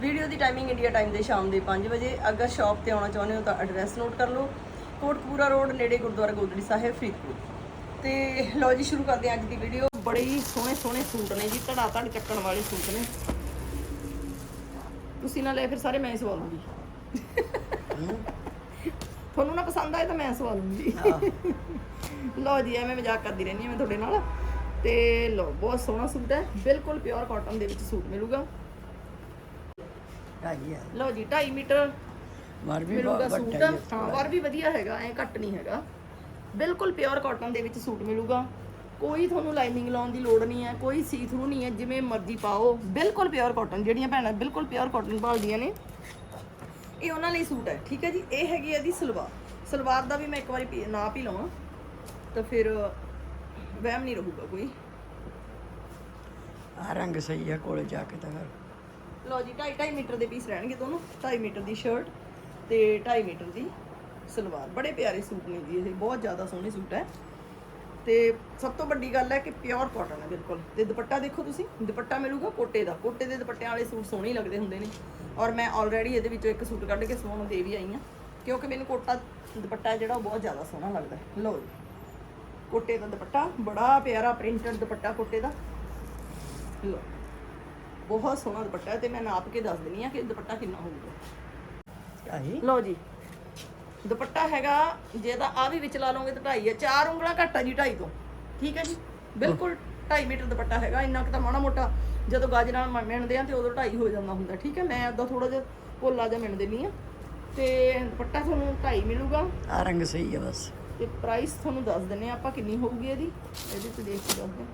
Video ਦੀ timing India time ਦੇ ਸ਼ਾਮ ਦੇ 5 ਵਜੇ। ਅਗਰ ਸ਼ਾਪ ਤੇ ਆਉਣਾ ਚਾਹੁੰਦੇ ਹੋ ਤਾਂ ਐਡਰੈਸ ਨੋਟ ਕਰ ਲਓ। ਕੋਟਕਪੂਰਾ ਰੋਡ, ਨੇੜੇ ਗੁਰਦੁਆਰਾ ਗੋਦੜੀ ਸਾਹਿਬ, ਫਰੀਦਕੋਟ। ਤੇ ਲਓ ਜੀ, ਸ਼ੁਰੂ ਕਰਦੇ ਹਾਂ ਅੱਜ ਦੀ ਵੀਡੀਓ। ਬੜੇ ਹੀ ਸੋਹਣੇ ਸੋਹਣੇ ਸੂਟ ਨੇ ਜੀ। ਧੜਾ ਧੜ ਚੱਕਣ ਵਾਲੇ ਸੂਟ ਨੇ। ਤੁਸੀਂ ਨਾ ਲੈ ਫਿਰ ਸਾਰੇ ਮੈਂ ਹੀ ਸਵਾਲੂੰਗੀ ਤੁਹਾਨੂੰ ਨਾ ਪਸੰਦ ਆਏ ਤਾਂ ਮੈਂ ਸਵਾਲੂੰਗੀ ਲਓ ਜੀ, ਐਵੇਂ ਮਜ਼ਾਕ ਕਰਦੀ ਰਹਿੰਦੀ ਹਾਂ ਮੈਂ ਤੁਹਾਡੇ ਨਾਲ। ਤੇ ਲੋ ਬਹੁਤ ਸੋਹਣਾ ਸੂਟ ਹੈ। ਬਿਲਕੁਲ ਪਿਓਰ ਕਾਟਨ ਦੇ ਵਿੱਚ ਸੂਟ ਮਿਲੂਗਾ। ਢਾਈ ਲਓ ਜੀ 2.5 ਮੀਟਰ। ਮਰ ਵੀ ਮਿਲੂਗਾ ਬਹੁਤ ਸੂਟ। ਹੀ ਵਰ ਵੀ ਵਧੀਆ ਹੈਗਾ ਐ ਘੱਟ ਨਹੀਂ ਹੈਗਾ। ਬਿਲਕੁਲ ਪਿਓਰ ਕਾਟਨ ਦੇ ਵਿੱਚ ਸੂਟ ਮਿਲੂਗਾ। ਕੋਈ ਤੁਹਾਨੂੰ ਲਾਈਨਿੰਗ ਲਾਉਣ ਦੀ ਲੋੜ ਨਹੀਂ ਹੈ ਕੋਈ ਸੀ ਥਰੂ ਨਹੀਂ ਹੈ ਜਿਵੇਂ ਮਰਜ਼ੀ ਪਾਓ। ਬਿਲਕੁਲ ਪਿਓਰ ਕਾਟਨ ਜਿਹੜੀਆਂ ਭੈਣਾਂ ਬਿਲਕੁਲ ਪਿਓਰ ਕਾਟਨ ਭਾਲਦੀਆਂ ਨੇ। ਇਹ ਉਹਨਾਂ ਲਈ ਸੂਟ ਹੈ ਠੀਕ ਹੈ ਜੀ? ਇਹ ਹੈਗੀ ਇਹਦੀ ਸਲਵਾਰ। ਸਲਵਾਰ ਦਾ ਵੀ ਮੈਂ ਇੱਕ ਵਾਰੀ ਨਾਪ ਹੀ ਲਵਾਂ। ਤਾਂ ਫਿਰ ਵਹਿਮ ਨਹੀਂ ਰਹੂਗਾ ਕੋਈ। ਆ ਰੰਗ ਸਹੀ ਹੈ ਕੋਲੇ ਜਾ ਕੇ ਤਾਂ ਫਿਰ। ਲਓ ਜੀ 2.5 2.5 ਮੀਟਰ ਦੇ ਪੀਸ ਰਹਿਣਗੇ ਦੋਨੋਂ 2.5 ਮੀਟਰ ਦੀ ਸ਼ਰਟ ਤੇ 2.5 ਮੀਟਰ ਦੀ ਸਲਵਾਰ। ਬੜੇ ਪਿਆਰੇ ਸੂਟ ਨੇ ਜੀ ਇਹ, ਬਹੁਤ ਜ਼ਿਆਦਾ ਸੋਹਣੇ ਸੂਟ ਹੈ। ਤੇ ਸਭ ਤੋਂ ਵੱਡੀ ਗੱਲ ਹੈ ਕਿ ਪਿਓਰ ਕਾਟਨ ਹੈ ਬਿਲਕੁਲ। ਤੇ ਦੁਪੱਟਾ ਦੇਖੋ ਤੁਸੀਂ, ਦੁਪੱਟਾ ਮਿਲੂਗਾ ਕੋਟੇ ਦਾ। ਕੋਟੇ ਦੇ ਦੁਪੱਟਿਆਂ ਵਾਲੇ ਸੂਟ ਸੋਹਣੇ ਲੱਗਦੇ ਹੁੰਦੇ ਨੇ। ਔਰ ਮੈਂ ਆਲਰੇਡੀ ਇਹਦੇ ਵਿੱਚੋਂ ਇੱਕ ਸੂਟ ਕੱਢ ਕੇ ਸੋਹਣ ਦੇ ਵੀ ਆਈ ਹਾਂ, ਕਿਉਂਕਿ ਮੈਨੂੰ ਕੋਟਾ, ਦੁਪੱਟਾ ਜਿਹੜਾ ਉਹ ਬਹੁਤ ਜ਼ਿਆਦਾ ਸੋਹਣਾ ਲੱਗਦਾ ਲਓ ਜੀ, ਕੋਟੇ ਦਾ ਦੁਪੱਟਾ, ਬੜਾ ਪਿਆਰਾ ਪ੍ਰਿੰਟਡ ਦੁਪੱਟਾ ਕੋਟੇ ਦਾ। ਲਓ। ਬਹੁਤ ਸੋਹਣਾ ਦੁਪੱਟਾ ਹੈ ਤੇ ਮੈਂ ਨਾਪ ਕੇ ਦੱਸ ਦਿੰਨੀ ਆ ਕਿ ਦੁਪੱਟਾ ਕਿੰਨਾ ਹੋਊਗਾ। ਢਾਈ ਲਓ ਜੀ। ਦੁਪੱਟਾ ਹੈਗਾ ਜੇ ਤਾਂ ਆ ਵੀ ਵਿੱਚ ਲਾ ਲਓਗੇ ਤਾਂ 2.5 ਹੈ। ਚਾਰ ਉਂਗਲਾਂ ਘੱਟ ਜੀ 2.5 ਤੋਂ। ਠੀਕ ਹੈ ਜੀ? ਬਿਲਕੁਲ 2.5 ਮੀਟਰ ਦੁਪੱਟਾ ਹੈਗਾ ਇੰਨਾ ਕੁ ਤਾਂ ਮਾੜਾ ਮੋਟਾ ਜਦੋਂ ਗਾਜ ਨਾਲ ਮ- ਮਿਣਦੇ ਆ ਤੇ ਉਦੋਂ 2.5 ਹੋ ਜਾਂਦਾ ਹੁੰਦਾ। ਠੀਕ ਹੈ? ਮੈਂ ਅੱਧਾ ਥੋੜਾ ਜਿਹਾ ਭੋਲਾ ਜਿਹਾ ਮਿਣ ਦਿੰਨੀ ਆ। ਤੇ ਦੁਪੱਟਾ ਤੁਹਾਨੂੰ 2.5 ਮਿਲੂਗਾ। ਆ ਰੰਗ ਸਹੀ ਹੈ ਬਸ। ਤੇ ਪ੍ਰਾਈਸ ਤੁਹਾਨੂੰ ਦੱਸ ਦਿੰਨੇ ਆ ਆਪਾਂ ਕਿੰਨੀ ਹੋਊਗੀ ਇਹਦੀ। ਇਹਦੇ ਤੇ ਦੇਖ ਕੇ ਦੱਸਦੇ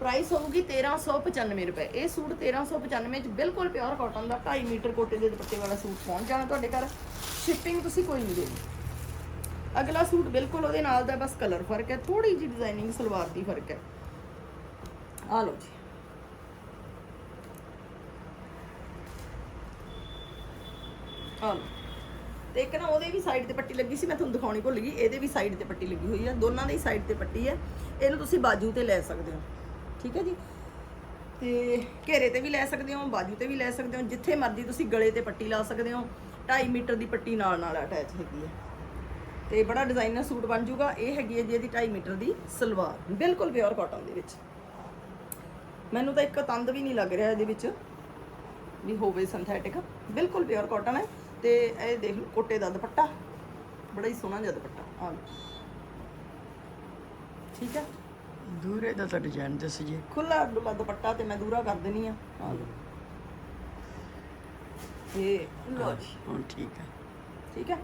ਪ੍ਰਾਈਸ ਹੋਊਗੀ 1395 ਰੁਪਏ। ਇਹ ਸੂਟ 1395 ਚ ਬਿਲਕੁਲ ਪਿਓਰ ਕਾਟਨ ਦਾ 2.5 ਮੀਟਰ ਕੋਟੇ ਦੇ ਦੁਪੱਟੇ ਵਾਲਾ ਸੂਟ ਪਹੁੰਚ ਜਾਣਾ ਤੁਹਾਡੇ ਘਰ। ਸ਼ਿਪਿੰਗ ਤੁਸੀਂ ਕੋਈ ਨਹੀਂ ਦੇਣੀ। ਅਗਲਾ ਸੂਟ ਬਿਲਕੁਲ ਉਹਦੇ ਨਾਲ ਦਾ ਬਸ ਕਲਰ ਫ਼ਰਕ ਹੈ ਥੋੜੀ ਜਿਹੀ ਡਿਜ਼ਾਈਨਿੰਗ ਸਲਵਾਰ ਦੀ ਫ਼ਰਕ ਹੈ। ਆ ਲਓ ਜੀ। ਆ ਲਓ। ਤੇ ਇੱਕ ਨਾ ਉਹਦੇ ਵੀ ਸਾਈਡ ਤੇ ਪੱਟੀ ਲੱਗੀ ਸੀ, ਮੈਂ ਤੁਹਾਨੂੰ ਦਿਖਾਉਣੀ ਭੁੱਲ ਗਈ। ਇਹਦੇ ਵੀ ਸਾਈਡ ਤੇ ਪੱਟੀ ਲੱਗੀ ਹੋਈ ਹੈ ਦੋਨਾਂ ਦੇ ਹੀ ਸਾਈਡ ਤੇ ਪੱਟੀ ਹੈ। ਇਹਨੂੰ ਤੁਸੀਂ ਬਾਜੂ ਤੇ ਲੈ ਸਕਦੇ ਹੋ। ਠੀਕ ਹੈ ਜੀ? ਤੇ ਘੇਰੇ ਤੇ ਵੀ ਲੈ ਸਕਦੇ ਹੋ, ਬਾਜੂ ਤੇ ਵੀ ਲੈ ਸਕਦੇ ਹੋ, ਜਿੱਥੇ ਮਰਜ਼ੀ ਤੁਸੀਂ ਗਲੇ ਤੇ ਪੱਟੀ ਲਾ ਸਕਦੇ ਹੋ 2.5 ਮੀਟਰ ਦੀ ਪੱਟੀ ਨਾਲ ਨਾਲ ਅਟੈਚ ਹੈਗੀ ਹੈ। ਤੇ ਬੜਾ ਡਿਜ਼ਾਈਨਰ ਸੂਟ ਬਣ ਜਾਊਗਾ, ਇਹ ਹੈਗੀ ਹੈ ਜੀ ਇਹਦੀ 2.5 ਮੀਟਰ ਦੀ ਸਲਵਾਰ, ਬਿਲਕੁਲ ਪਿਓਰ ਕਾਟਨ ਦੇ ਵਿੱਚ। ਮੈਨੂੰ ਤਾਂ ਇੱਕ ਤੰਦ ਵੀ ਨਹੀਂ ਲੱਗ ਰਿਹਾ ਇਹਦੇ ਵਿੱਚ, ਵੀ ਹੋਵੇ ਸਿੰਥੈਟਿਕ ਬਿਲਕੁਲ ਪਿਓਰ ਕਾਟਨ ਹੈ। ਤੇ ਇਹ ਦੇਖ ਲਓ, ਕੋਟੇ ਦਾ ਦੁਪੱਟਾ, ਬੜਾ ਹੀ ਸੋਹਣਾ ਜਿਹਾ ਦੁਪੱਟਾ ਆ ਠੀਕ ਹੈ? ਦੂਰੇ ਦਾ ਤਾਂ ਡਿਜ਼ਾਈਨ ਦੱਸ ਜੀ। ਖੁੱਲਾ ਡੁੱਲਾ ਦੁਪੱਟਾ ਤੇ ਮੈਂ ਦੂਰਾ ਕਰ ਦੇਣੀ ਆ। ਆ ਲਓ। ਤੇ ਲਓ ਜੀ। ਹੁਣ ਠੀਕ ਹੈ ਠੀਕ ਹੈ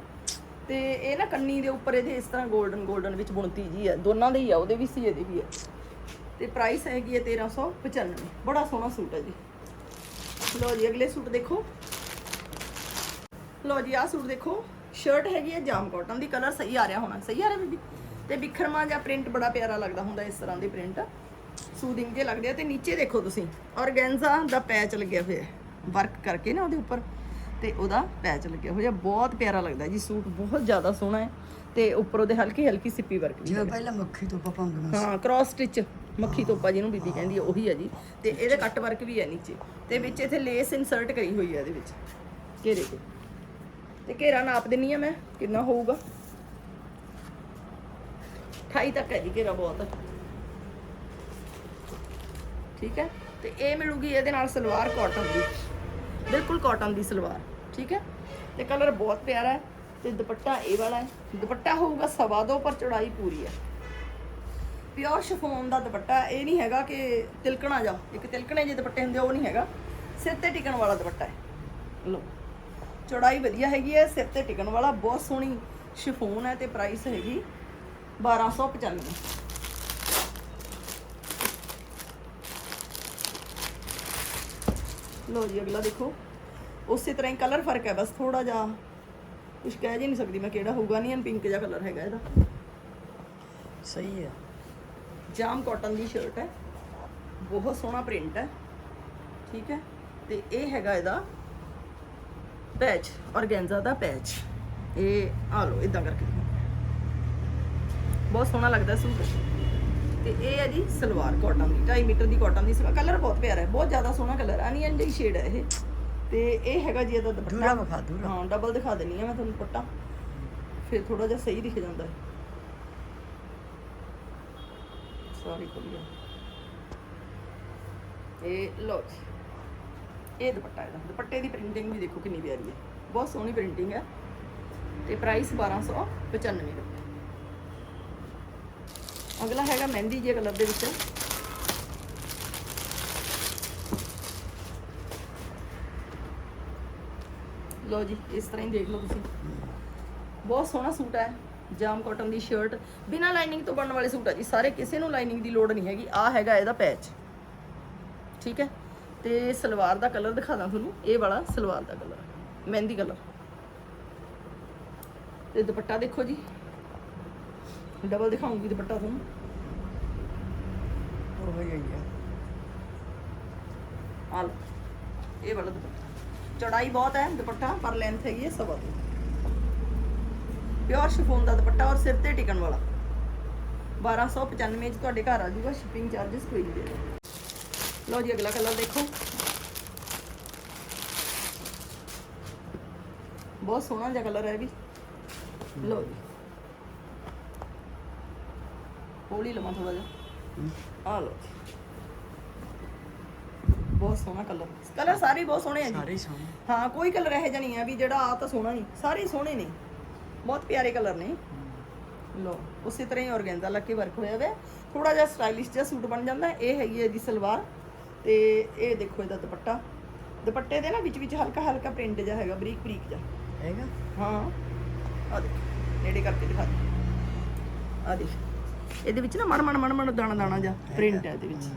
ਤੇ ਇਹ ਨਾ ਕੰਨੀ ਦੇ ਉੱਪਰ ਇਹਦੇ ਇਸ ਤਰ੍ਹਾਂ 골ਡਨ 골ਡਨ ਵਿੱਚ ਬੁਣਤੀ ਜੀ ਹੈ ਦੋਨਾਂ ਦੇ ਹੀ ਆ ਉਹਦੇ ਵੀ ਸੀ ਇਹਦੇ ਵੀ ਹੈ ਤੇ ਪ੍ਰਾਈਸ ਹੈਗੀ ਹੈ 1395 ਬੜਾ ਸੋਹਣਾ ਸੂਟ ਹੈ ਜੀ। ਲਓ ਜੀ ਅਗਲੇ ਸੂਟ ਦੇਖੋ। ਲਓ ਜੀ ਆਹ ਸੂਟ ਦੇਖੋ। ਸ਼ਰਟ ਹੈਗੀ ਹੈ ਜਾਮ ਕਾਟਨ ਦੀ ਕਲਰ ਸਹੀ ਆ ਰਿਹਾ ਹੋਣਾ। ਸਹੀ ਆ ਰਿਹਾ ਬੀਬੀ? ਤੇ ਬਿਖਰਮਾ ਜਾਂ ਪ੍ਰਿੰਟ ਬੜਾ ਪਿਆਰਾ ਲੱਗਦਾ ਹੁੰਦਾ ਇਸ ਤਰ੍ਹਾਂ ਦੇ ਪ੍ਰਿੰਟ ਸੂਦਿੰਗ ਜੇ ਲੱਗਦੇ ਆ ਤੇ ਨੀਚੇ ਦੇਖੋ ਤੁਸੀਂ ਔਰਗੈਂਜ਼ਾ ਦਾ ਪੈਚ ਲੱਗਿਆ ਹੋਇਆ ਵਰਕ ਕਰਕੇ ਨਾ ਉਹਦੇ ਉੱਪਰ ਤੇ ਉਹਦਾ ਪੈਚ ਲੱਗਿਆ ਹੋਇਆ ਬਹੁਤ ਪਿਆਰਾ ਲੱਗਦਾ ਜੀ ਸੂਟ ਬਹੁਤ ਜ਼ਿਆਦਾ ਸੋਹਣਾ ਹੈ। ਤੇ ਉੱਪਰ ਉਹਦੇ ਹਲਕੀ ਹਲਕੀ ਸਿੱਪੀ ਵਰਕ ਵੀ ਜਿਵੇਂ ਪਹਿਲਾਂ ਮੱਖੀ ਤੋਂ ਪਪੰਗਣਾ ਹਾਂ ਕ੍ਰਾਸ ਸਟਿਚ ਮੱਖੀ ਤੋਪਾ ਜਿਹਨੂੰ ਬੀਬੀ ਕਹਿੰਦੀ ਹੈ ਉਹੀ ਹੈ ਜੀ। ਤੇ ਇਹਦੇ ਕੱਟ ਵਰਕ ਵੀ ਹੈ ਨੀਚੇ। ਤੇ ਵਿੱਚ ਇੱਥੇ ਲੇਸ ਇਨਸਰਟ ਕਰੀ ਹੋਈ ਹੈ ਇਹਦੇ ਵਿੱਚ। ਘੇਰੇ ਤੇ। ਤੇ ਘੇਰਾ ਨਾਪ ਦਿੰਨੀ ਆ ਮੈਂ ਕਿੰਨਾ ਹੋਊਗਾ? 28 ਤੱਕ ਹੈ ਜੀ, ਘੇਰਾ ਬਹੁਤ। ਠੀਕ ਹੈ? ਤੇ ਇਹ ਮਿਲੂਗੀ ਇਹਦੇ ਨਾਲ ਸਲਵਾਰ ਕਾਟਨ ਦੀ। ਬਿਲਕੁਲ ਕਾਟਨ ਦੀ ਸਲਵਾਰ, ਠੀਕ ਹੈ? ਤੇ ਕਲਰ ਬਹੁਤ ਪਿਆਰਾ ਹੈ ਤੇ ਦੁਪੱਟਾ ਇਹ ਵਾਲਾ ਹੈ। ਦੁਪੱਟਾ ਹੋਊਗਾ ਸਵਾ ਦੋ ਪਰ ਚੌੜਾਈ ਪੂਰੀ ਹੈ। ਪਿਓਰ ਸ਼ਫੋਨ ਦਾ ਦੁਪੱਟਾ, ਇਹ ਨਹੀਂ ਹੈਗਾ ਕਿ ਤਿਲਕਣਾ ਜਾ ਇੱਕ ਤਿਲਕਣੇ ਜੇ ਦੁਪੱਟੇ ਹੁੰਦੇ ਉਹ ਨਹੀਂ ਹੈਗਾ। ਸਿਰ ਤੇ ਟਿਕਣ ਵਾਲਾ ਦੁਪੱਟਾ ਹੈ। ਲੋ ਚੌੜਾਈ ਵਧੀਆ ਹੈਗੀ ਹੈ, ਸਿਰ ਤੇ ਟਿਕਣ ਵਾਲਾ, ਬਹੁਤ ਸੋਹਣੀ ਸ਼ਿਫੋਨ ਹੈ ਤੇ ਪ੍ਰਾਈਸ ਹੈਗੀ। 1295 ਲੋ ਜੀ ਅਗਲਾ ਦੇਖੋ ਉਸੇ ਤਰ੍ਹਾਂ ਹੀ ਕਲਰ ਫ਼ਰਕ ਹੈ ਬਸ ਥੋੜਾ ਜਿਹਾ ਕੁਝ ਕਹਿ ਜੀ ਨਹੀਂ ਸਕਦੀ ਮੈਂ ਕਿਹੜਾ ਹੋਊਗਾ ਨਹੀਂ ਪਿੰਕ ਜਿਹਾ ਕਲਰ ਹੈਗਾ ਇਹਦਾ ਸਹੀ ਹੈ ਜਾਮ ਕਾਟਨ ਦੀ ਸ਼ਰਟ ਹੈ ਬਹੁਤ ਸੋਹਣਾ ਪ੍ਰਿੰਟ ਹੈ ਠੀਕ ਹੈ ਤੇ ਇਹ ਹੈਗਾ ਇਹਦਾ ਪੈਚ ਔਰਗੈਂਜ਼ਾ ਦਾ ਪੈਚ ਇਹ ਆ ਲਓ ਇਦਾਂ ਕਰਕੇ ਦਿਖਾਓ। ਬਹੁਤ ਸੋਹਣਾ ਲੱਗਦਾ ਸੂਟ। ਤੇ ਇਹ ਹੈ ਜੀ ਸਲਵਾਰ ਕਾਟਨ ਦੀ 2.5 ਮੀਟਰ ਦੀ ਕਾਟਨ ਦੀ ਸਲਵਾਰ ਕਲਰ ਬਹੁਤ ਪਿਆਰਾ ਹੈ ਬਹੁਤ ਜ਼ਿਆਦਾ ਸੋਹਣਾ ਕਲਰ ਅਨੀਅਨ ਜਿਹੀ ਸ਼ੇਡ ਹੈ ਇਹ। ਤੇ ਇਹ ਹੈਗਾ ਜੀ ਇਹਦਾ ਦੁਪੱਟਾ। ਵਿਖਾ ਦੂਰਾ। ਹਾਂ ਡਬਲ ਦਿਖਾ ਦਿੰਨੀ ਆ ਮੈਂ ਤੁਹਾਨੂੰ ਦੁਪੱਟਾ। ਫਿਰ ਥੋੜਾ ਜਿਹਾ ਸਹੀ ਦਿਖ ਜਾਂਦਾ ਹੈ। ਸੌਰੀ ਕੁੜੀਆ। ਇਹ ਲੋ ਜੀ ਇਹ ਦੁਪੱਟਾ ਇਹਦਾ। ਦੁਪੱਟੇ ਦੀ ਪ੍ਰਿੰਟਿੰਗ ਵੀ ਦੇਖੋ ਕਿੰਨੀ ਪਿਆਰੀ ਹੈ। ਬਹੁਤ ਸੋਹਣੀ ਪ੍ਰਿੰਟਿੰਗ ਹੈ। ਤੇ ਪ੍ਰਾਈਸ 1295 ਰੁਪਏ। ਅਗਲਾ ਹੈਗਾ ਮਹਿੰਦੀ ਜੇ ਕਲਰ ਦੇ ਵਿੱਚ। ਲੋ ਜੀ, ਇਸ ਤਰ੍ਹਾਂ ਹੀ ਦੇਖ ਲਓ ਤੁਸੀਂ। ਬਹੁਤ ਸੋਹਣਾ ਸੂਟ ਹੈ, ਜਾਮ ਕਾਟਨ ਦੀ ਸ਼ਰਟ ਬਿਨਾ ਲਾਈਨਿੰਗ ਤੋਂ ਬਣਨ ਵਾਲੇ ਸੂਟ ਆ ਜੀ, ਸਾਰੇ ਕਿਸੇ ਨੂੰ ਲਾਈਨਿੰਗ ਦੀ ਲੋੜ ਨਹੀਂ ਹੈਗੀ। ਆ ਹੈਗਾ ਇਹਦਾ ਪੈਚ ਠੀਕ ਹੈ? ਤੇ ਸਲਵਾਰ ਦਾ ਕਲਰ ਦਿਖਾ ਦਾਂ ਤੁਹਾਨੂੰ। ਇਹ ਵਾਲਾ ਸਲਵਾਰ ਦਾ ਕਲਰ ਮਹਿੰਦੀ ਕਲਰ ਤੇ ਦੁਪੱਟਾ ਦੇਖੋ ਜੀ। ਡਬਲ ਦਿਖਾਉਂਗੀ ਦੁਪੱਟਾ ਤੁਹਾਨੂੰ ਉਹ ਹੀ ਹੈ ਆ ਲਓ ਇਹ ਵਾਲਾ ਦੁਪੱਟਾ ਚੌੜਾਈ ਬਹੁਤ ਹੈ ਦੁਪੱਟਾ ਪਰ ਲੈਂਥ ਹੈਗੀ ਹੈ ਸਵਾ ਦੋ ਪਿਓਰ ਸ਼ਿਫੋਨ ਦਾ ਦੁਪੱਟਾ ਔਰ ਸਿਰ ਤੇ ਟਿਕਣ ਵਾਲਾ 1295 ਚ ਤੁਹਾਡੇ ਘਰ ਆ ਜਾਊਗਾ ਸ਼ਿਪਿੰਗ ਚਾਰजेस ਕੋਈ ਨਹੀਂ ਦੇਗਾ ਲਓ ਜੀ ਅਗਲਾ ਕਲਰ ਦੇਖੋ ਬਹੁਤ ਸੋਹਣਾ ਜਿਹਾ ਕਲਰ ਹੈ ਵੀ ਲਓ ਜੀ ਹੌਲੀ ਲਵਾਂ ਥੋੜਾ ਜਿਹਾ। ਆ ਜੀ। ਬਹੁਤ ਸੋਹਣਾ ਕਲਰ ਕਲਰ ਸਾਰੇ ਹੀ ਬਹੁਤ ਸੋਹਣੇ ਆ ਜੀ। ਸਾਰੇ ਹੀ ਸੋਹਣੇ। ਹਾਂ ਕੋਈ ਕਲਰ ਇਹੋ ਜਿਹਾ ਨਹੀਂ ਹੈ ਵੀ ਜਿਹੜਾ ਆ ਤਾਂ ਸੋਹਣਾ ਨਹੀਂ। ਸਾਰੇ ਹੀ ਸੋਹਣੇ ਨੇ। ਬਹੁਤ ਪਿਆਰੇ ਕਲਰ ਨੇ। ਲੋ ਉਸੇ ਤਰ੍ਹਾਂ ਹੀ ਔਰਗੈਂਜ਼ਾ ਲੱਗ ਕੇ ਵਰਕ ਹੋਇਆ ਹੋਇਆ ਥੋੜਾ ਜਿਹਾ ਸਟਾਈਲਿਸ਼ ਜਿਹਾ ਸੂਟ ਬਣ ਜਾਂਦਾ। ਹੈ। ਇਹ ਹੈਗੀ ਹੈ ਜੀ ਸਲਵਾਰ। ਤੇ ਇਹ ਦੇਖੋ ਇਹਦਾ ਦੁਪੱਟਾ। ਦੁਪੱਟੇ ਦੇ ਨਾ ਵਿੱਚ ਵਿੱਚ ਹਲਕਾ ਹਲਕਾ ਪ੍ਰਿੰਟ ਜਿਹਾ ਹੈਗਾ ਬਰੀਕ ਬਰੀਕ ਜਿਹਾ। ਹੈਗਾ? ਹਾਂ। ਆ ਦੇਖ ਨੇੜੇ ਕਰਕੇ ਦਿਖਾ ਦੇ ਆ ਦੇਖ। ਇਹਦੇ ਵਿੱਚ ਨਾ ਮਣ ਮਣ ਮਣ ਮਣ ਦਾਣਾ ਦਾਣਾ ਜਿਹਾ ਪ੍ਰਿੰਟ ਹੈ ਇਹਦੇ ਵਿੱਚ।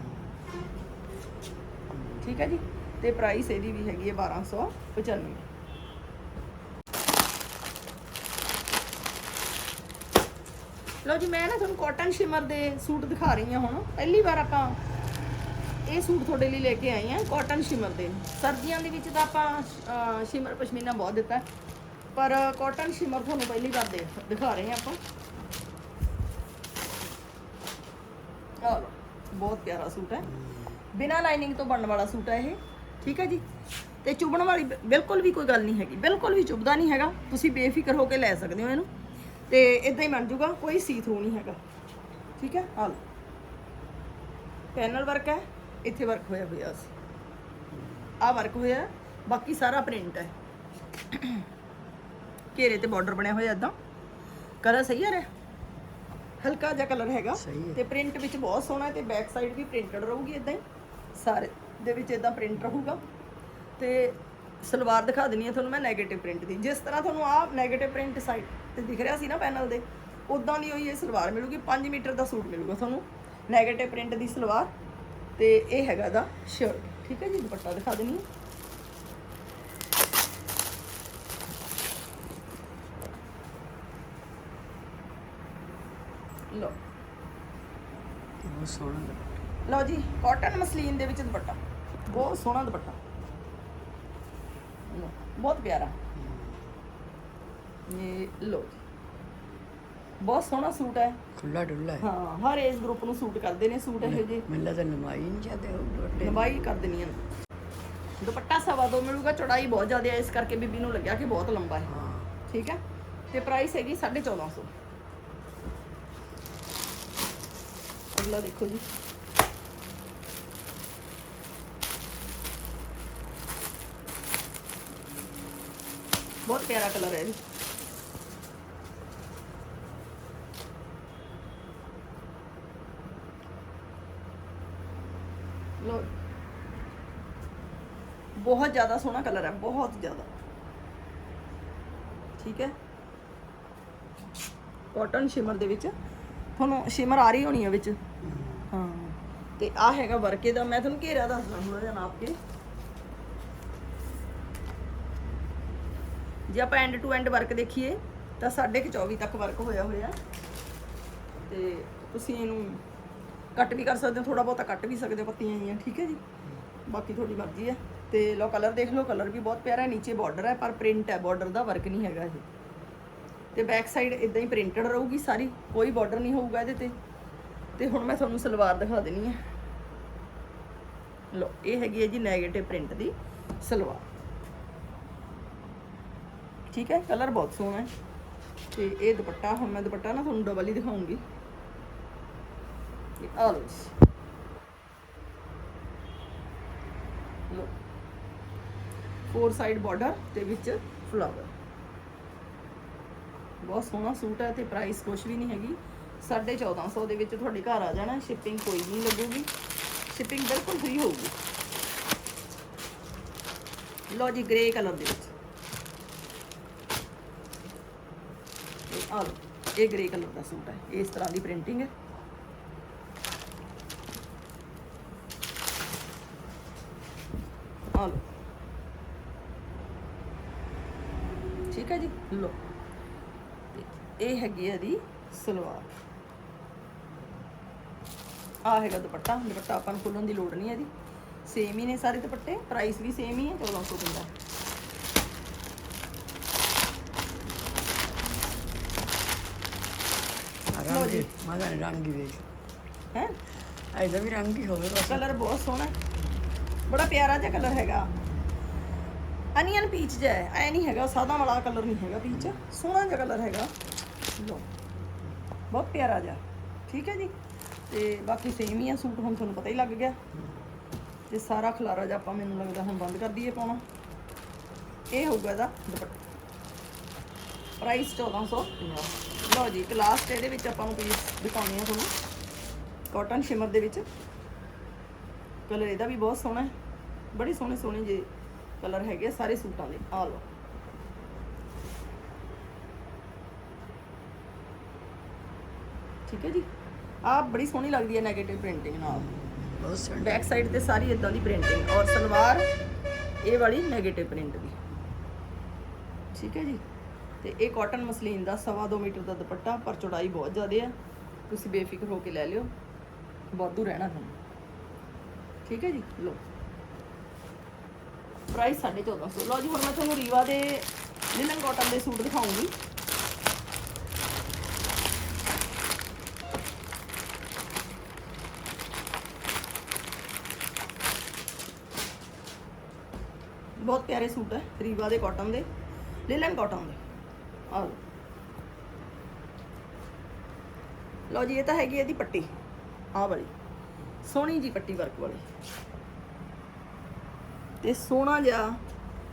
ਠੀਕ ਹੈ ਜੀ? ਤੇ ਪ੍ਰਾਈਸ ਇਹਦੀ ਵੀ ਹੈਗੀ ਹੈ 1295 ਲਓ ਜੀ, ਮੈਂ ਨਾ ਤੁਹਾਨੂੰ ਕਾਟਨ ਸ਼ਿਮਰ ਦੇ ਸੂਟ ਦਿਖਾ ਰਹੀ ਹਾਂ ਹੁਣ। ਪਹਿਲੀ ਵਾਰ ਆਪਾਂ ਇਹ ਸੂਟ ਤੁਹਾਡੇ ਲਈ ਲੈ ਕੇ ਆਏ ਹਾਂ ਕਾਟਨ ਸ਼ਿਮਰ ਦੇ। ਸਰਦੀਆਂ ਦੇ ਵਿੱਚ ਤਾਂ ਆਪਾਂ ਸ਼ਿਮਰ ਪਸ਼ਮੀਨਾ ਬਹੁਤ ਦਿੱਤਾ। ਪਰ ਕਾਟਨ ਸ਼ਿਮਰ ਤੁਹਾਨੂੰ ਪਹਿਲੀ ਵਾਰ ਦੇ ਦਿਖਾ ਰਹੇ ਹਾਂ ਆਪਾਂ। ਆਹ ਲਓ ਬਹੁਤ ਪਿਆਰਾ ਸੂਟ ਹੈ। ਬਿਨਾ ਲਾਈਨਿੰਗ ਤੋਂ ਬਣਨ ਵਾਲਾ ਸੂਟ ਹੈ ਇਹ। ਠੀਕ ਹੈ ਜੀ? ਤੇ ਚੁਭਣ ਵਾਲੀ ਬ- ਬਿਲਕੁਲ ਵੀ ਕੋਈ ਗੱਲ ਨਹੀਂ ਹੈਗੀ। ਬਿਲਕੁਲ ਵੀ ਚੁਭਦਾ ਨਹੀਂ ਹੈਗਾ। ਤੁਸੀਂ ਬੇਫਿਕਰ ਹੋ ਕੇ ਲੈ ਸਕਦੇ ਹੋ ਇਹਨੂੰ। ਤੇ ਇਦਾਂ ਹੀ ਬਣ ਜਾਊਗਾ। ਕੋਈ ਸੀ ਥਰੂ ਨਹੀਂ ਹੈਗਾ। ਠੀਕ ਹੈ? ਆ ਲਓ। ਪੈਨਲ ਵਰਕ ਹੈ। ਇੱਥੇ ਵਰਕ ਹੋਇਆ ਹੋਇਆ ਸੀ ਆ ਵਰਕ ਹੋਇਆ ਹੈ, ਬਾਕੀ ਸਾਰਾ ਪ੍ਰਿੰਟ ਹੈ। ਘੇਰੇ ਤੇ ਬਾਰਡਰ ਬਣਿਆ ਹੋਇਆ ਇਦਾਂ ਕਲਰ ਸਹੀ ਆ ਰਿਹਾ? ਹਲਕਾ ਜਿਹਾ ਕਲਰ ਹੈਗਾ ਤੇ ਪ੍ਰਿੰਟ ਵਿੱਚ ਬਹੁਤ ਸੋਹਣਾ ਤੇ ਬੈਕ ਸਾਈਡ ਵੀ ਪ੍ਰਿੰਟਡ ਰਹੂਗੀ ਇਦਾਂ ਹੀ। ਸਾਰੇ ਦੇ ਵਿੱਚ ਇਦਾਂ ਪ੍ਰਿੰਟ ਰਹੂਗਾ। ਤੇ ਸਲਵਾਰ ਦਿਖਾ ਦਿੰਨੀ ਆ ਤੁਹਾਨੂੰ ਮੈਂ 네ਗੇਟਿਵ ਪ੍ਰਿੰਟ ਦੀ। ਜਿਸ ਤਰ੍ਹਾਂ ਤੁਹਾਨੂੰ ਆਹ 네ਗੇਟਿਵ ਪ੍ਰਿੰਟ ਸਾਈਡ ਤੇ ਦਿਖ ਰਿਹਾ ਸੀ ਨਾ ਪੈਨਲ ਦੇ ਉਦਾਂ ਦੀ ਹੋਈ ਇਹ ਸਲਵਾਰ ਮਿਲੂਗੀ। 5 ਮੀਟਰ ਦਾ ਸੂਟ ਮਿਲੂਗਾ ਤੁਹਾਨੂੰ। 네ਗੇਟਿਵ ਪ੍ਰਿੰਟ ਦੀ ਸਲਵਾਰ ਤੇ ਇਹ ਹੈਗਾ ਦਾ ਸ਼ਰਟ ਠੀਕ ਹੈ ਜੀ ਦੁਪੱਟਾ ਦਿਖਾ ਦਿੰਨੀ ਆ ਲਓ। ਬਹੁਤ ਸੋਹਣਾ ਦੁਪੱਟਾ। ਲਓ ਜੀ ਕਾਟਨ ਮਸਲੀਨ ਦੇ ਵਿੱਚ ਦੁਪੱਟਾ। ਬਹੁਤ ਸੋਹਣਾ ਦੁਪੱਟਾ। ਲਓ, ਬਹੁਤ ਪਿਆਰਾ। ਇਹ ਲਓ ਜੀ। ਬਹੁਤ ਸੋਹਣਾ ਸੂਟ ਹੈ। ਖੁੱਲਾ ਡੁੱਲਾ ਹੈ। ਹਾਂ ਹਰ ਏਜ ਗਰੁੱਪ ਨੂੰ ਸੂਟ ਕਰਦੇ ਨੇ ਸੂਟ ਇਹੋ ਜਿਹੇ। ਮੈਨੂੰ ਲੱਗਦਾ ਨਮਾਈ ਨਹੀਂ ਜਾਂਦੇ ਉਹ ਦੁਪੱਟੇ। ਲੰਬਾਈ ਕਰ ਦੇਣੀ ਹੈ। ਦੁਪੱਟਾ ਸਵਾ ਦੋ ਮਿਲੂਗਾ ਚੌੜਾਈ ਬਹੁਤ ਜ਼ਿਆਦਾ ਹੈ। ਇਸ ਕਰਕੇ ਬੀਬੀ ਨੂੰ ਲੱਗਿਆ ਕਿ ਬਹੁਤ ਲੰਬਾ ਹੈ। ਹਾਂ। ਠੀਕ ਹੈ? ਤੇ ਪ੍ਰਾਈਸ ਹੈਗੀ 1450 ਅਗਲਾ ਦੇਖੋ ਜੀ ਬਹੁਤ ਪਿਆਰਾ ਕਲਰ ਹੈ ਜੀ ਲੋ ਬਹੁਤ ਜ਼ਿਆਦਾ ਸੋਹਣਾ ਕਲਰ ਹੈ ਬਹੁਤ ਜ਼ਿਆਦਾ ਠੀਕ ਹੈ ਕਾਟਨ ਸ਼ਿਮਰ ਦੇ ਵਿੱਚ ਤੁਹਾਨੂੰ ਸ਼ਿਮਰ ਆ ਰਹੀ ਹੋਣੀ ਹੈ ਵਿੱਚ ਤੇ ਆ ਹੈਗਾ ਵਰਕੇ ਦਾ। ਮੈਂ ਤੁਹਾਨੂੰ ਘੇਰਾ ਦੱਸਦਾ ਥੋੜਾ ਜਿਹਾ ਨਾਪ ਕੇ। ਜੇ ਆਪਾਂ ਐਂਡ ਟੂ ਐਂਡ ਵਰਕ ਦੇਖੀਏ, ਤਾਂ ਸਾਢੇ ਕੁ 24 ਤੱਕ ਵਰਕ ਹੋਇਆ ਹੋਇਆ। ਤੇ ਤੁਸੀਂ ਇਹਨੂੰ ਕੱਟ ਵੀ ਕਰ ਸਕਦੇ ਹੋ ਥੋੜਾ ਬਹੁਤਾ ਕੱਟ ਵੀ ਸਕਦੇ ਹੋ ਪੱਤੀਆਂ ਜੀਆਂ ਠੀਕ ਹੈ ਜੀ? ਬਾਕੀ ਤੁਹਾਡੀ ਮਰਜ਼ੀ ਹੈ। ਤੇ ਲੋ ਕਲਰ ਦੇਖ ਲਓ ਕਲਰ ਵੀ ਬਹੁਤ ਪਿਆਰਾ ਹੈ। ਨੀਚੇ ਬਾਰਡਰ ਹੈ, ਪਰ ਪ੍ਰਿੰਟ ਹੈ ਬਾਰਡਰ ਦਾ ਵਰਕ ਨਹੀਂ ਹੈਗਾ ਇਹ। ਤੇ ਬੈਕ ਸਾਈਡ ਇਦਾਂ ਹੀ ਪ੍ਰਿੰਟਡ ਰਹੂਗੀ ਸਾਰੀ। ਕੋਈ ਬਾਰਡਰ ਨਹੀਂ ਹੋਊਗਾ ਇਹਦੇ ਤੇ। ਤੇ ਹੁਣ ਮੈਂ ਤੁਹਾਨੂੰ ਸਲਵਾਰ ਦਿਖਾ ਦੇਣੀ ਹੈ ਲੋ ਇਹ ਹੈਗੀ ਹੈ ਜੀ 네ਗੇਟਿਵ ਪ੍ਰਿੰਟ ਦੀ ਸਲਵਾਰ। ਠੀਕ ਹੈ ਕਲਰ ਬਹੁਤ ਸੋਹਣਾ ਹੈ। ਤੇ ਇਹ ਦੁਪੱਟਾ, ਹੁਣ ਮੈਂ ਦੁਪੱਟਾ ਨਾ ਤੁਹਾਨੂੰ ਡਬਲ ਹੀ ਦਿਖਾਉਂਗੀ। ਇਹ ਆ ਲਓ ਲੋ ਫੋਰ ਸਾਈਡ ਬਾਰਡਰ ਤੇ ਵਿੱਚ ਫਲਾਵਰ ਬਹੁਤ ਸੋਹਣਾ ਸੂਟ ਹੈ ਤੇ ਪ੍ਰਾਈਸ ਕੁਛ ਵੀ ਨਹੀਂ ਹੈਗੀ। 1450 ਦੇ ਵਿੱਚ ਤੁਹਾਡੇ ਘਰ ਆ ਜਾਣਾ ਸ਼ਿਪਿੰਗ ਕੋਈ ਨਹੀਂ ਲੱਗੂਗੀ। ਸ਼ਿਪਿੰਗ ਬਿਲਕੁਲ ਫ੍ਰੀ ਹੋਊਗੀ। ਲੋ ਜੀ ਗ੍ਰੇ ਕਲਰ ਦੇ ਵਿੱਚ। ਇਹ ਆ ਲਓ, ਇਹ ਗ੍ਰੇ ਕਲਰ ਦਾ ਸੂਟ ਹੈ। ਇਸ ਤਰ੍ਹਾਂ ਦੀ ਪ੍ਰਿੰਟਿੰਗ ਹੈ। ਆ ਲਓ। ਠੀਕ ਹੈ ਜੀ? ਲੋ ਇਹ ਹੈਗੀ ਹੈ ਇਹਦੀ ਸਲਵਾਰ। ਆ ਹੈਗਾ ਦੁਪੱਟਾ ਦੁਪੱਟਾ ਆਪਾਂ ਨੂੰ ਖੋਲਣ ਦੀ ਲੋੜ ਨਹੀਂ ਹੈ ਇਹਦੀ ਸੇਮ ਹੀ ਨੇ ਸਾਰੇ ਦੁਪੱਟੇ ਪ੍ਰਾਈਸ ਵੀ ਸੇਮ ਹੀ ਹੈ 1400 ਦਾ ਰੰਗ ਹੀ ਮਗਰ ਰੰਗ ਵੇਖ। ਹੈ? ਐਦਾ ਵੀ ਰੰਗ ਹੀ ਹੋਵੇ ਬਸ। ਕਲਰ ਬਹੁਤ ਸੋਹਣਾ ਹੈ। ਬੜਾ ਪਿਆਰਾ ਜਿਹਾ ਕਲਰ ਹੈਗਾ। ਅਨੀਅਨ ਪੀਚ ਜਿਹਾ ਹੈ। ਐ ਨਹੀਂ ਹੈਗਾ ਸਾਦਾ ਵਾਲਾ ਕਲਰ ਨਹੀਂ ਹੈਗਾ ਪੀਚ ਸੋਹਣਾ ਜਿਹਾ ਕਲਰ ਹੈਗਾ। ਲੋ ਬਹੁਤ ਪਿਆਰਾ ਜਿਹਾ। ਠੀਕ ਹੈ ਜੀ? ਤੇ ਬਾਕੀ ਸੇਮ ਹੀ ਆ, ਸੂਟ ਹੁਣ ਤੁਹਾਨੂੰ ਪਤਾ ਹੀ ਲੱਗ ਗਿਆ। ਤੇ ਸਾਰਾ ਖਲਾਰਾ ਜਿਹਾ ਆਪਾਂ ਮੈਨੂੰ ਲੱਗਦਾ ਹੁਣ ਬੰਦ ਕਰ ਦਈਏ ਪਾਉਣਾ। ਇਹ ਹੋਊਗਾ ਇਹਦਾ ਦੁਪੱਟਾ। ਪ੍ਰਾਈਸ 1450 ਲਓ ਜੀ ਕਲਾਸ ਇਹਦੇ ਵਿੱਚ ਆਪਾਂ ਨੂੰ ਪੀਸ ਦਿਖਾਉਣੀ ਆ ਤੁਹਾਨੂੰ। ਕਾਟਨ ਸ਼ਿਮਰ ਦੇ ਵਿੱਚ। ਕਲਰ ਇਹਦਾ ਵੀ ਬਹੁਤ ਸੋਹਣਾ ਹੈ। ਬੜੀ ਸੋਹਣੇ ਸੋਹਣੇ ਜੇ ਕਲਰ ਹੈਗੇ ਆ ਸਾਰੇ ਸੂਟਾਂ ਦੇ। ਆ ਲਓ। ਠੀਕ ਹੈ ਜੀ? ਆ ਬੜੀ ਸੋਹਣੀ ਲੱਗਦੀ ਹੈ 네ਗੇਟਿਵ ਪ੍ਰਿੰਟਿੰਗ ਨਾਲ। ਬਹੁਤ ਸੋਹਣਾ। ਬੈਕ ਸਾਈਡ ਤੇ ਸਾਰੀ ਇਦਾਂ ਦੀ ਪ੍ਰਿੰਟਿੰਗ ਔਰ ਸਲਵਾਰ ਇਹ ਵਾਲੀ 네ਗੇਟਿਵ ਪ੍ਰਿੰਟ ਦੀ ਠੀਕ ਹੈ ਜੀ? ਤੇ ਇਹ ਕਾਟਨ ਮਸਲੀਨ ਦਾ ਸਵਾ ਦੋ ਮੀਟਰ ਦਾ ਦੁਪੱਟਾ ਪਰ ਚੌੜਾਈ ਬਹੁਤ ਜ਼ਿਆਦਾ ਹੈ। ਤੁਸੀਂ ਬੇਫਿਕਰ ਹੋ ਕੇ ਲੈ ਲਿਓ। ਵਾਧੂ ਰਹਿਣਾ ਤੁਹਾਨੂੰ। ਠੀਕ ਹੈ ਜੀ? ਲੋ ਪ੍ਰਾਈਸ 1450 ਲਓ ਜੀ ਹੁਣ ਮੈਂ ਤੁਹਾਨੂੰ ਰੀਵਾ ਦੇ ਲਿਨਨ ਕਾਟਨ ਦੇ ਸੂਟ ਦਿਖਾਉਂਗੀ। ਬਹੁਤ ਪਿਆਰੇ ਸੂਟ ਹੈ, ਰੀਵਾ ਦੇ ਕਾਟਨ ਦੇ ਲਿਲਨ ਕਾਟਨ ਦੇ। ਆ ਲਓ ਜੀ, ਇਹ ਤਾਂ ਹੈਗੀ ਇਹਦੀ ਪੱਟੀ, ਆਹ ਵਾਲੀ। ਸੋਹਣੀ ਜੀ ਪੱਟੀ ਵਰਕ ਵਾਲੀ। ਤੇ ਸੋਹਣਾ ਜਿਹਾ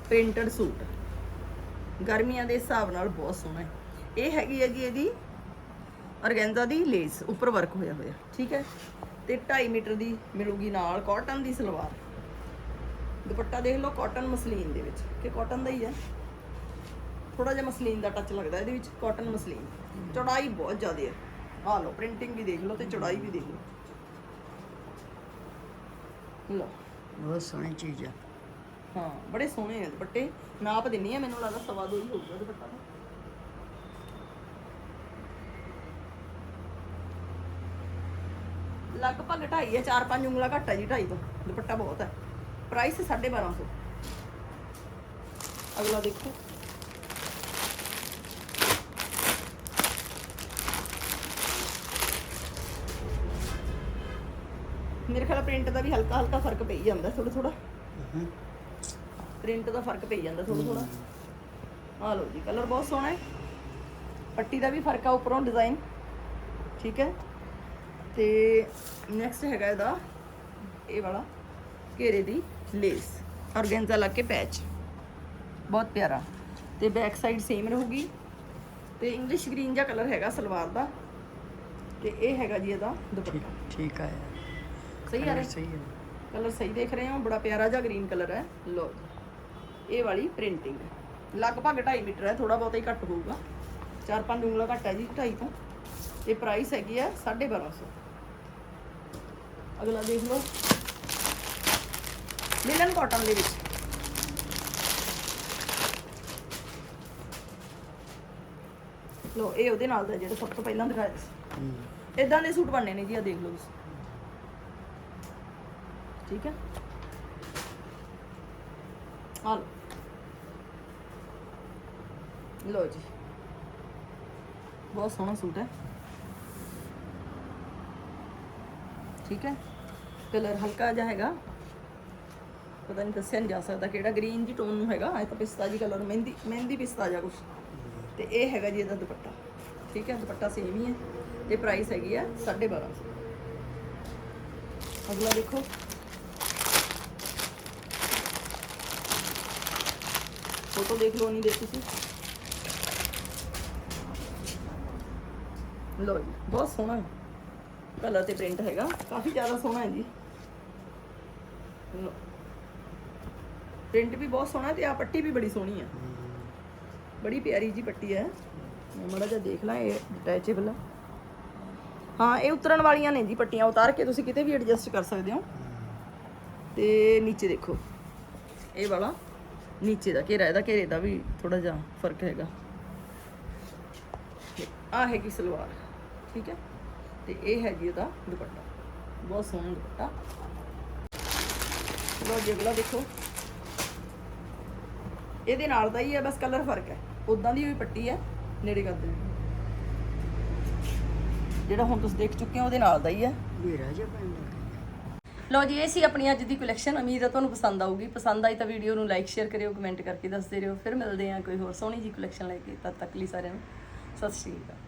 ਪ੍ਰਿੰਟਡ ਸੂਟ। ਗਰਮੀਆਂ ਦੇ ਹਿਸਾਬ ਨਾਲ ਬਹੁਤ ਸੋਹਣਾ ਹੈ। ਇਹ ਹੈਗੀ ਹੈ ਜੀ ਇਹਦੀ ਔਰਗੈਂਜ਼ਾ ਦੀ ਲੇਸ ਉੱਪਰ ਵਰਕ ਹੋਇਆ ਹੋਇਆ, ਠੀਕ ਹੈ? ਤੇ 2.5 ਮੀਟਰ ਦੀ ਮਿਲੂਗੀ ਨਾਲ ਕਾਟਨ ਦੀ ਸਲਵਾਰ। ਦੁਪੱਟਾ ਦੇਖ ਲਓ ਕਾਟਨ ਮਸਲੀਨ ਦੇ ਵਿੱਚ। ਕਿ ਕਾਟਨ ਦਾ ਹੀ ਹੈ। ਥੋੜਾ ਜਿਹਾ ਮਸਲੀਨ ਦਾ ਟੱਚ ਲੱਗਦਾ ਇਹਦੇ ਵਿੱਚ ਕਾਟਨ ਮਸਲੀਨ ਚੌੜਾਈ ਬਹੁਤ ਜ਼ਿਆਦਾ ਹੈ। ਆਹ ਲਓ ਪ੍ਰਿੰਟਿੰਗ ਵੀ ਦੇਖ ਲਓ ਤੇ ਚੌੜਾਈ ਵੀ ਦੇਖ ਲਓ। ਲਓ। ਬਹੁਤ ਸੋਹਣੀ ਚੀਜ਼ ਆ। ਹਾਂ ਬੜੇ ਸੋਹਣੇ ਨੇ ਦੁਪੱਟੇ। ਨਾਪ ਦਿੰਨੀ ਆ ਮੈਨੂੰ ਲੱਗਦਾ ਸਵਾ ਦੋ ਹੀ ਹੋਊਗਾ ਦੁਪੱਟਾ ਤਾਂ। ਲਗਭਗ 2.5 ਹੈ 4-5 ਉਂਗਲਾ ਘੱਟ ਹੈ ਜੀ 2.5 ਤੋਂ। ਦੁਪੱਟਾ ਬਹੁਤ ਹੈ। ਪ੍ਰਾਈਸ 1250 ਅਗਲਾ ਦੇਖੋ। ਮੇਰੇ ਖਿਆਲ ਪ੍ਰਿੰਟ ਦਾ ਵੀ ਹਲਕਾ ਹਲਕਾ ਫ਼ਰਕ ਪਈ ਜਾਂਦਾ ਥੋੜਾ ਥੋੜਾ। ਪ੍ਰਿੰਟ ਦਾ ਫ਼ਰਕ ਪਈ ਜਾਂਦਾ ਥੋੜਾ ਥੋੜਾ ਆ ਲਓ ਜੀ ਕਲਰ ਬਹੁਤ ਸੋਹਣਾ ਹੈ। ਪੱਟੀ ਦਾ ਵੀ ਫ਼ਰਕ ਆ ਉੱਪਰੋਂ ਡਿਜ਼ਾਈਨ ਠੀਕ ਹੈ। ਤੇ ਨੈਕਸਟ ਹੈਗਾ ਇਹਦਾ ਇਹ ਵਾਲਾ ਘੇਰੇ ਦੀ। ਲੇਸ ਔਰਗੈਂਜ਼ਾ ਲੱਗ ਕੇ ਪੈਚ ਬਹੁਤ ਪਿਆਰਾ। ਤੇ ਬੈਕ ਸਾਈਡ ਸੇਮ ਰਹੂਗੀ। ਤੇ ਇੰਗਲਿਸ਼ ਗ੍ਰੀਨ ਜਿਹਾ ਕਲਰ ਹੈਗਾ ਸਲਵਾਰ ਦਾ। ਤੇ ਇਹ ਹੈਗਾ ਜੀ ਇਹਦਾ ਦੁਪੱਟਾ। ਠੀਕ ਆ। ਸਹੀ ਆ ਰਿਹਾ? ਸਹੀ ਹੈ ਕਲਰ ਸਹੀ ਦੇਖ ਰਹੇ ਹੋ? ਬੜਾ ਪਿਆਰਾ ਜਿਹਾ ਗ੍ਰੀਨ ਕਲਰ ਹੈ। ਲੋ। ਇਹ ਵਾਲੀ ਪ੍ਰਿੰਟਿੰਗ ਹੈ। ਲਗਭਗ 2.5 ਮੀਟਰ ਹੈ ਥੋੜਾ ਬਹੁਤਾ ਹੀ ਘੱਟ ਹੋਊਗਾ। 4-5 ਉਂਗਲਾਂ ਘੱਟ ਹੈ ਜੀ 2.5 ਤੋਂ। ਇਹ ਪ੍ਰਾਈਸ ਹੈਗੀ ਆ 1250 ਅਗਲਾ ਦੇਖ ਲਓ। ਲਿਨਨ ਕਾਟਨ ਦੇ ਵਿੱਚ। ਲੋ ਇਹ ਉਹਦੇ ਨਾਲ ਦਾ ਜਿਹੜਾ ਸਭ ਤੋਂ ਪਹਿਲਾਂ ਦਿਖਾਇਆ ਸੀ। ਇਦਾਂ ਦੇ ਸੂਟ ਬਣਨੇ ਨੇ ਜੀ ਆ ਦੇਖ ਲਓ ਤੁਸੀਂ। ਠੀਕ ਹੈ? ਆ ਲਓ ਜੀ। ਬਹੁਤ ਸੋਹਣਾ ਸੂਟ ਹੈ। ਠੀਕ ਹੈ? ਕਲਰ ਹਲਕਾ ਜਿਹਾ ਹੈਗਾ। ਪਤਾ ਨਹੀਂ ਦੱਸਿਆ ਨਹੀਂ ਜਾ ਸਕਦਾ ਕਿਹੜਾ ਗ੍ਰੀਨ ਜੀ ਟੋਨ ਨੂੰ ਹੈਗਾ ਇਹ ਤਾਂ ਪਿਸਤਾ ਜੀ ਕਲਰ ਮਹਿੰਦੀ ਮਹਿੰਦੀ ਪਿਸਤਾ ਜਾਂ ਕੁਛ। ਤੇ ਇਹ ਹੈਗਾ ਜੀ ਇਹਦਾ ਦੁਪੱਟਾ। ਠੀਕ ਹੈ, ਦੁਪੱਟਾ ਸੇਮ ਹੀ ਹੈ, ਤੇ ਪ੍ਰਾਈਸ ਹੈਗੀ ਆ 1250 ਅਗਲਾ ਦੇਖੋ। ਫੋਟੋ ਦੇਖ ਲਓ, ਨਹੀਂ ਦੇਖ ਤੁਸੀਂ ਲਓ ਜੀ, ਬਹੁਤ ਸੋਹਣਾ ਕਲਰ ਤੇ ਪ੍ਰਿੰਟ ਹੈਗਾ, ਕਾਫੀ ਜ਼ਿਆਦਾ ਸੋਹਣਾ ਹੈ ਜੀ। ਲਓ। ਪ੍ਰਿੰਟ ਵੀ ਬਹੁਤ ਸੋਹਣਾ ਤੇ ਆ ਪੱਟੀ ਵੀ ਬੜੀ ਸੋਹਣੀ ਆ। ਬੜੀ ਪਿਆਰੀ ਜੀ ਪੱਟੀ ਹੈ ਮਾੜਾ ਜਿਹਾ ਦੇਖ ਲਾਂ ਇਹ ਅਟੈਚੇਬਲ ਹੈ ਹਾਂ ਇਹ ਉਤਰਨ ਵਾਲੀਆਂ ਨੇ ਜੀ ਪੱਟੀਆਂ ਉਤਾਰ ਕੇ ਤੁਸੀਂ ਕਿਤੇ ਵੀ ਐਡਜਸਟ ਕਰ ਸਕਦੇ ਹੋ। ਤੇ ਨੀਚੇ ਦੇਖੋ ਇਹ ਵਾਲਾ ਨੀਚੇ ਦਾ ਘੇਰਾ ਇਹਦਾ ਘੇਰੇ ਦਾ ਵੀ ਥੋੜਾ ਜਿਹਾ ਫ਼ਰਕ ਹੈਗਾ। ਆ ਹੈਗੀ ਸਲਵਾਰ ਠੀਕ ਹੈ? ਤੇ ਇਹ ਹੈ ਜੀ ਉਹਦਾ ਦੁਪੱਟਾ ਬਹੁਤ ਸੋਹਣਾ ਦੁਪੱਟਾ। ਲੋ ਜੀ ਅਗਲਾ ਦੇਖੋ। ਇਹਦੇ ਨਾਲ ਦਾ ਹੀ ਹੈ ਬਸ ਕਲਰ ਫ਼ਰਕ ਹੈ। ਉਦਾਂ ਦੀ ਹੋਈ ਪੱਟੀ ਹੈ ਨੇੜੇ ਕਰਦੇ ਨੇ ਜਿਹੜਾ ਹੁਣ ਤੁਸੀਂ ਦੇਖ ਚੁੱਕੇ ਹੋ ਉਹਦੇ ਨਾਲ ਦਾ ਹੀ ਹੈ। ਮੇਰਾ ਜਿਹਾ ਪੈਂਦਾ ਲੋ ਜੀ ਇਹ ਸੀ ਆਪਣੀ ਅੱਜ ਦੀ ਕਲੈਕਸ਼ਨ ਉਮੀਦ ਹੈ ਤੁਹਾਨੂੰ ਪਸੰਦ ਆਊਗੀ। ਪਸੰਦ ਆਈ ਤਾਂ ਵੀਡੀਓ ਨੂੰ ਲਾਈਕ ਸ਼ੇਅਰ ਕਰਿਓ ਕਮੈਂਟ ਕਰਕੇ ਦੱਸਦੇ ਰਹੋ। ਫਿਰ ਮਿਲਦੇ ਹਾਂ ਕੋਈ ਹੋਰ ਸੋਹਣੀ ਜੀ ਕਲੈਕਸ਼ਨ ਲੈ ਕੇ। ਤਦ ਤੱਕ ਲਈ ਸਾਰਿਆਂ ਨੂੰ ਸਤਿ ਸ਼੍ਰੀ ਅਕਾਲ।